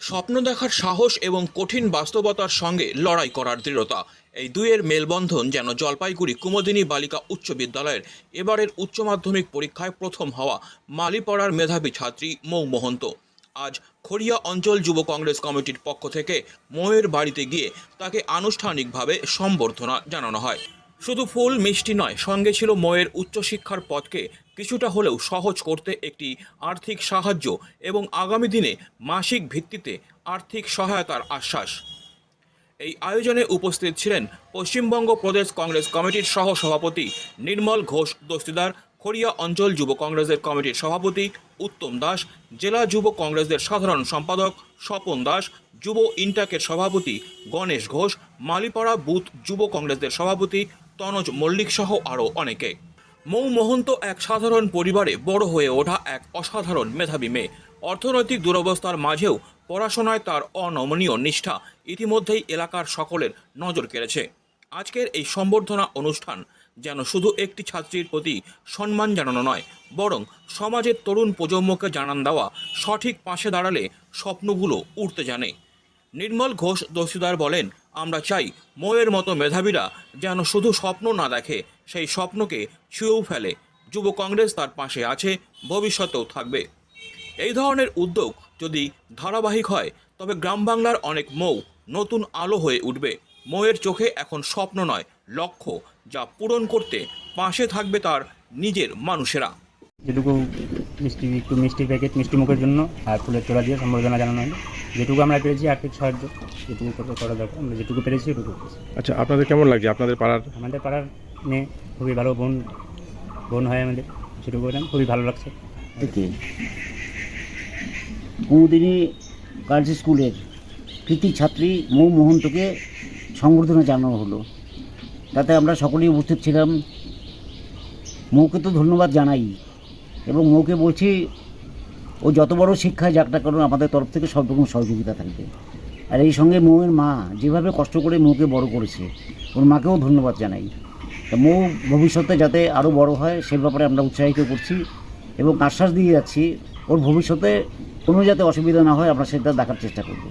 স্বপ্ন দেখার সাহস এবং কঠিন বাস্তবতার সঙ্গে লড়াই করার দৃঢ়তা। এই দুইয়ের মেলবন্ধন যেন জলপাইগুড়ি কুমোদিনী বালিকা উচ্চ বিদ্যালয়ের এবারের উচ্চ মাধ্যমিক পরীক্ষায় প্রথম হওয়া মালিপাড়ার মেধাবী ছাত্রী মৌ মহন্ত। আজ খড়িয়া অঞ্চল যুব কংগ্রেস কমিটির পক্ষ থেকে মৌয়ের বাড়িতে গিয়ে তাকে আনুষ্ঠানিকভাবে সম্বর্ধনা জানানো হয়। শুধু ফুল মিষ্টি নয়, সঙ্গে ছিল ময়ের উচ্চশিক্ষার পথকে কিছুটা হলেও সহজ করতে একটি আর্থিক সাহায্য এবং আগামী দিনে মাসিক ভিত্তিতে আর্থিক সহায়তার আশ্বাস। এই আয়োজনে উপস্থিত ছিলেন পশ্চিমবঙ্গ প্রদেশ কংগ্রেস কমিটির সহ সভাপতি নির্মল ঘোষ দস্তিদার, খড়িয়া অঞ্চল যুব কংগ্রেসের কমিটির সভাপতি উত্তম দাস, জেলা যুব কংগ্রেসের সাধারণ সম্পাদক স্বপন দাস, যুব ইন্টাকের সভাপতি গণেশ ঘোষ, মালিপাড়া বুথ যুব কংগ্রেসের সভাপতি তনজ, মল্লিক সহ আরও অনেকে। মৌ মহন্ত এক সাধারণ পরিবারে বড় হয়ে ওঠা এক অসাধারণ মেধাবী মেয়ে। অর্থনৈতিক দুরবস্থার মাঝেও পড়াশোনায় তার অনমনীয় নিষ্ঠা ইতিমধ্যেই এলাকার সকলের নজর কেড়েছে। আজকের এই সম্বর্ধনা অনুষ্ঠান যেন শুধু একটি ছাত্রীর প্রতি সম্মান জানানো নয়, বরং সমাজের তরুণ প্রজন্মকে জানান দেওয়া সঠিক পাশে দাঁড়ালে স্বপ্নগুলো উঠতে জানে। নির্মল ঘোষ দস্তিদার বলেন আমরা চাই ময়ের মতো মেধাবীরা যেন শুধু স্বপ্ন না দেখে, সেই স্বপ্নকে ছুঁয়েও ফেলে। যুব কংগ্রেস তার পাশে আছে, ভবিষ্যতেও থাকবে। এই ধরনের উদ্যোগ যদি ধারাবাহিক হয়, তবে গ্রাম বাংলার অনেক মৌ নতুন আলো হয়ে উঠবে। মৌয়ের চোখে এখন স্বপ্ন নয়, লক্ষ্য যা পূরণ করতে পাশে থাকবে তার নিজের মানুষেরা। যেটুকু মিষ্টি একটু মিষ্টি প্যাকেট মিষ্টি মুখের জন্য আর ফুলের তোলা দিয়ে সম্বর্ধনা জানানো হলো। যেটুকু আমরা পেরেছি আর্থিক সাহায্য যেটুকু করা করা দরকার আমরা যেটুকু পেরেছি করেছি আচ্ছা আপনাদের কেমন লাগছে? আপনাদের পাড়ার আমাদের পাড়ার মেয়ে খুবই ভালো বোন বোন হয় আমাদের সেটুকু খুবই ভালো লাগছে। থেকে কুমুদিনী গার্লস স্কুলের কৃতি ছাত্রী মৌ মোহন্তকে সংবর্ধনা জানানো হলো। তাতে আমরা সকলেই উপস্থিত ছিলাম। মৌকে তো ধন্যবাদ জানাই। এবং মৌকে বলছি, ও যত বড় শিক্ষায় যাক না কারণ আমাদের তরফ থেকে সব রকম সহযোগিতা থাকবে। আর এই সঙ্গে মৌয়ের মা যেভাবে কষ্ট করে মৌকে বড় করেছে, ওর মাকেও ধন্যবাদ জানাই। তা মৌ ভবিষ্যতে যাতে আরও বড় হয়, সে ব্যাপারে আমরা উৎসাহিত করছি এবং আশ্বাস দিয়ে যাচ্ছি, ওর ভবিষ্যতে কোনো যাতে অসুবিধা না হয়, আমরা সেটা দেখার চেষ্টা করব।